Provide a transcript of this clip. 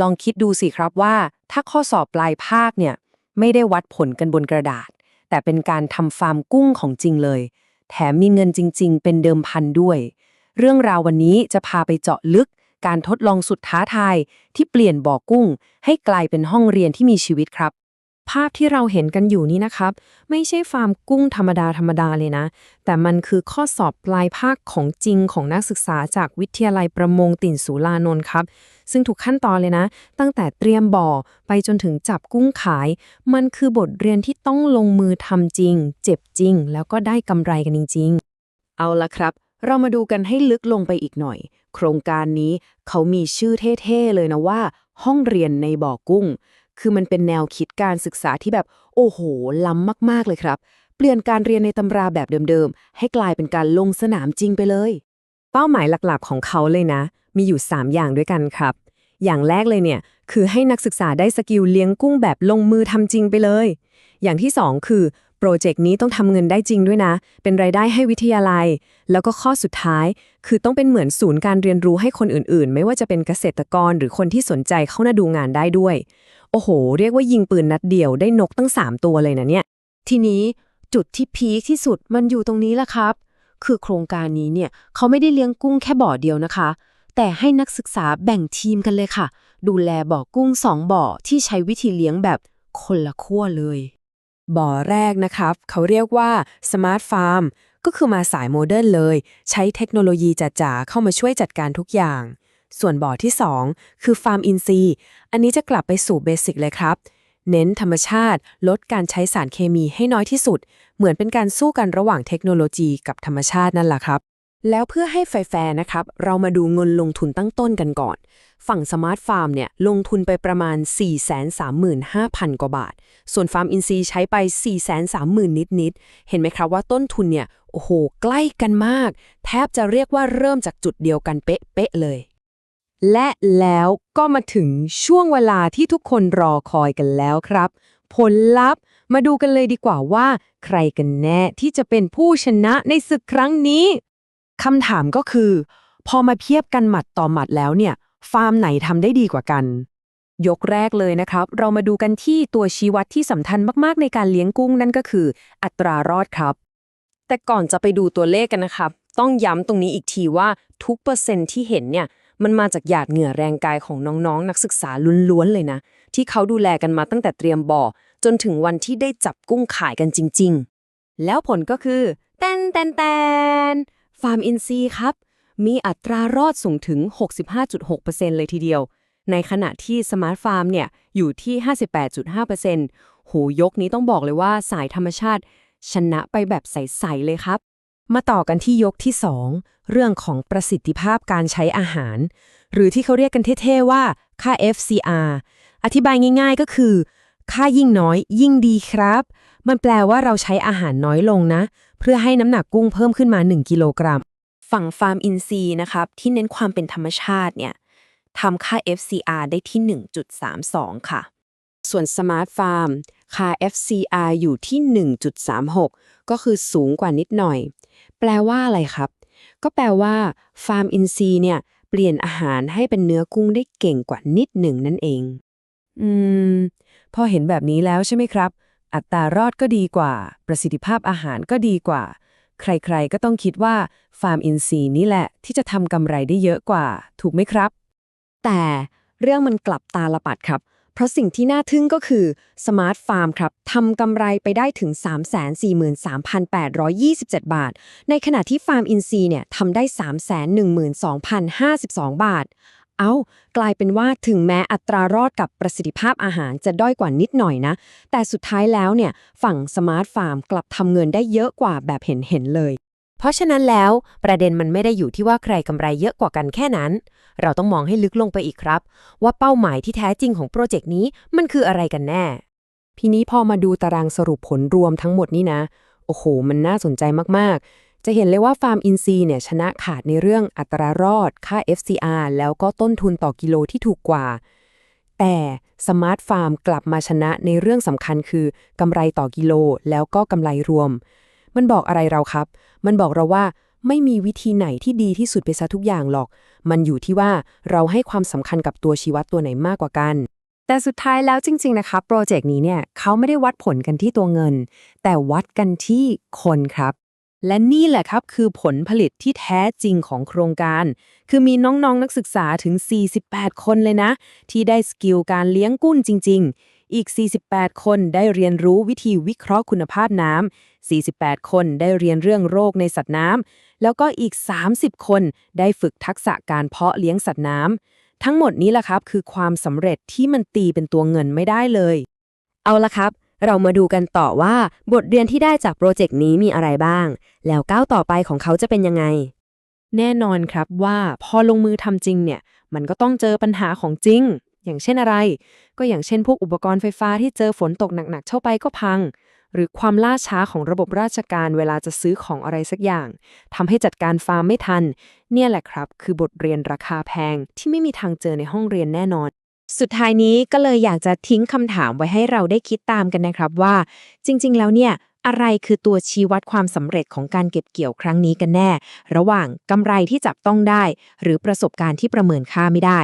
ลองคิดดูสิครับว่า ถ้าข้อสอบปลายภาคเนี่ย ไม่ได้วัดผลกันบนกระดาษ แต่เป็นการทำฟาร์มกุ้งของจริงเลย แถมมีเงินจริง ๆ เป็นเดิมพันด้วย เรื่องราววันนี้จะพาไปเจาะลึกการทดลองสุดท้าทายที่เปลี่ยนบ่อกุ้ง ให้กลายเป็นห้องเรียนที่มีชีวิตครับ ภาพที่เราเห็นกันอยู่นี้นะครับ ไม่ใช่ฟาร์มกุ้งธรรมดาธรรมดาเลยนะ แต่มันคือข้อสอบปลายภาคของจริงของนักศึกษาจากวิทยาลัยประมงติ่นสุรานนท์ครับ ซึ่งทุกขั้นตอนเลยนะ ตั้งแต่เตรียมบ่อไปจนถึงจับกุ้งขาย มันคือบทเรียนที่ต้องลงมือทำจริง เจ็บจริง แล้วก็ได้กำไรกันจริง ๆ เอาละครับ เรามาดูกันให้ลึกลงไปอีกหน่อย โครงการนี้เขามีชื่อเท่ๆเลยนะว่า ห้องเรียนในบ่อกุ้ง คือมันเป็นแนวคิดการศึกษาที่แบบโอ้โห ล้ำมาก ๆ เลยครับ เปลี่ยนการเรียนในตำราแบบเดิม ๆ ให้กลายเป็นการลงสนามจริงไปเลย เป้าหมายหลักๆ ของเขาเลยนะ มีอยู่ 3 อย่างด้วยกันครับ อย่างแรกเลยเนี่ย คือให้นักศึกษาได้สกิลเลี้ยงกุ้งแบบลงมือทำจริงไปเลย อย่างที่ 2 คือ โปรเจกต์นี้ต้องทำเงินได้จริงด้วยนะ เป็นรายได้ให้วิทยาลัย แล้วก็ข้อสุดท้าย คือต้องเป็นเหมือนศูนย์การเรียนรู้ให้คนอื่นๆ ไม่ว่าจะเป็นเกษตรกรหรือคนที่สนใจเข้ามาดูงานได้ด้วย โอ้โห เรียกว่ายิงปืนนัดเดียวได้นกตั้ง 3 ตัวเลยนะเนี่ย ทีนี้จุดที่พีคที่สุดมันอยู่ตรงนี้แหละครับ คือโครงการนี้เนี่ยเขาไม่ได้เลี้ยงกุ้งแค่บ่อเดียวนะคะ แต่ให้นักศึกษาแบ่งทีมกันเลยค่ะ ดูแลบ่อกุ้งสองบ่อที่ใช้วิธีเลี้ยงแบบคนละขั้วเลย บ่อแรกนะครับ เขาเรียกว่าสมาร์ทฟาร์มก็คือมาสายโมเดิร์นเลย ใช้เทคโนโลยีจ๋าๆเข้ามาช่วยจัดการทุกอย่าง ส่วนบ่อที่ 2 คือฟาร์มอินซีอันนี้จะกลับไปสู่เบสิกเลยครับ เน้นธรรมชาติ ลดการใช้สารเคมีให้น้อยที่สุด เหมือนเป็นการสู้กันระหว่างเทคโนโลยีกับธรรมชาตินั่นแหละครับ แล้วเพื่อให้แฟร์ๆนะครับ เรามาดูเงินลงทุนตั้งต้นกันก่อน ฝั่งสมาร์ทฟาร์มเนี่ยลงทุนไปประมาณ 435,000 กว่าบาท ส่วนฟาร์มอินซีใช้ไป 430,000 นิด ๆ เห็นไหมครับว่าต้นทุนเนี่ย โอ้โห ใกล้กันมาก แทบจะเรียกว่าเริ่มจากจุดเดียวกันเป๊ะ ๆ เลย และแล้วก็มาถึงช่วงเวลาที่ทุกคนรอคอยกันแล้วครับ ผลลัพธ์มาดูกันเลยดีกว่าว่า ใครกันแน่ที่จะเป็นผู้ชนะในศึกครั้งนี้ คำถามก็คือ พอมาเทียบกันหมัดต่อหมัดแล้วเนี่ย ฟาร์มไหนทำได้ดีกว่ากัน ยกแรกเลยนะครับ เรามาดูกันที่ตัวชี้วัดที่สำคัญมากๆในการเลี้ยงกุ้งนั่นก็คือ อัตรารอดครับ แต่ก่อนจะไปดูตัวเลขกันนะครับ ต้องย้ำตรงนี้อีกทีว่าทุกเปอร์เซ็นต์ที่เห็นเนี่ยมันมาจากหยาดเหงื่อแรงกายของน้องๆ นักศึกษาล้วนๆเลยนะ ที่เขาดูแลกันมาตั้งแต่เตรียมบ่อ จนถึงวันที่ได้จับกุ้งขายกันจริง ๆ แล้วผลก็คือแตนแตนแตน ฟาร์มอินซีครับ มีอัตรารอดสูงถึง 65.6%เลยทีเดียว ในขณะที่สมาร์ทฟาร์มเนี่ยอยู่ที่ 58.5%โหยกนี้ต้องบอกเลยว่าสายธรรมชาติ ชนะไปแบบใส ๆ เลยครับ มาต่อกันที่ยกที่ 2 เรื่องของประสิทธิภาพการใช้อาหาร หรือที่เขาเรียกกันเท่ ๆ ว่าค่า FCR อธิบายง่าย ๆ ก็คือ ค่ายิ่งน้อยยิ่งดีครับ มันแปลว่าเราใช้อาหารน้อยลงนะ เพื่อให้น้ำหนักกุ้งเพิ่มขึ้นมา 1 กิโลกรัม ฝั่งฟาร์มอินซีนะครับ ที่เน้นความเป็นธรรมชาติเนี่ยทำค่า FCR ได้ที่ 1.32 ค่ะ ส่วน Smart Farm ค่า FCR อยู่ที่ 1.36 ก็คือสูงกว่านิดหน่อย แปลว่าอะไรครับ ก็แปลว่าฟาร์มอินซีเนี่ยเปลี่ยนอาหารให้เป็นเนื้อกุ้งได้เก่งกว่านิดหนึ่งนั่นเอง อืม พอเห็นแบบนี้แล้วใช่ไหมครับ อัตรารอดก็ดีกว่า ประสิทธิภาพอาหารก็ดีกว่า ใครๆก็ต้องคิดว่าฟาร์มอินซีย์นี่แหละที่จะทำกำไรได้เยอะกว่า ถูกไหมครับ แต่เรื่องมันกลับตาลปัดครับ เพราะสิ่งที่น่าทึ่งก็คือสมาร์ทฟาร์มครับทำกำไรไปได้ถึง 343,827 บาท ในขณะที่ฟาร์มอินซีย์เนี่ยทำได้ 312,052 บาท เอากลายเป็นว่าถึงแม้อัตรารอดกับประสิทธิภาพอาหารจะด้อยกว่านิดหน่อยนะ แต่สุดท้ายแล้วเนี่ยฝั่งสมาร์ทฟาร์มกลับทำเงินได้เยอะกว่าแบบเห็นเห็นเลย เพราะฉะนั้นแล้วประเด็นมันไม่ได้อยู่ที่ว่าใครกำไรเยอะกว่ากันแค่นั้น เราต้องมองให้ลึกลงไปอีกครับ ว่าเป้าหมายที่แท้จริงของโปรเจกต์นี้มันคืออะไรกันแน่ทีนี้พอมาดูตารางสรุปผลรวมทั้งหมดนี่นะ โอ้โห มันน่าสนใจมาก ๆ จะเห็นเลยว่าฟาร์มอินซีเนี่ยชนะขาดในเรื่องอัตรารอด ค่า FCR แล้วก็ต้นทุนต่อกิโลที่ถูกกว่า แต่สมาร์ทฟาร์มกลับมาชนะในเรื่องสำคัญคือกำไรต่อกิโลแล้วก็กำไรรวม มันบอกอะไรเราครับ มันบอกเราว่าไม่มีวิธีไหนที่ดีที่สุดไปซะทุกอย่างหรอก มันอยู่ที่ว่าเราให้ความสำคัญกับตัวชีวัดตัวไหนมากกว่ากัน แต่สุดท้ายแล้วจริง ๆ นะคะโปรเจกต์นี้เนี่ยเขาไม่ได้วัดผลกันที่ตัวเงิน แต่วัดกันที่คนครับ และนี่แหละครับคือผลผลิตที่แท้จริงของโครงการ คือมีน้องๆนนักศึกษาถึง 48 คนเลยนะ ที่ได้สกิลการเลี้ยงกุ้งจริง ๆ อีก 48 คนได้เรียนรู้วิธีวิเคราะห์คุณภาพน้ำ 48 คนได้เรียนเรื่องโรคในสัตว์น้ำ แล้วก็อีก 30 คนได้ฝึกทักษะการเพาะเลี้ยงสัตว์น้ำ ทั้งหมดนี้แหละครับคือความสำเร็จที่มันตีเป็นตัวเงินไม่ได้เลย เอาละครับ เรามาดูกันต่อว่าบทเรียนที่ได้จากโปรเจกต์นี้มีอะไรบ้าง แล้วก้าวต่อไปของเขาจะเป็นยังไง แน่นอนครับว่าพอลงมือทำจริงเนี่ย มันก็ต้องเจอปัญหาของจริง อย่างเช่นอะไร ก็อย่างเช่นพวกอุปกรณ์ไฟฟ้าที่เจอฝนตกหนักๆเข้าไปก็พัง หรือความล่าช้าของระบบราชการเวลาจะซื้อของอะไรสักอย่างทำให้จัดการฟาร์มไม่ทัน เนี่ยแหละครับ คือบทเรียนราคาแพงที่ไม่มีทางเจอในห้องเรียนแน่นอน สุดท้ายนี้ก็เลยอยากจะทิ้งคำถามไว้ให้เราได้คิดตามกันนะครับว่า จริง ๆ แล้วเนี่ยอะไรคือตัวชี้วัดความสำเร็จของการเก็บเกี่ยวครั้งนี้กันแน่ ระหว่างกำไรที่จับต้องได้ หรือประสบการณ์ที่ประเมินค่าไม่ได้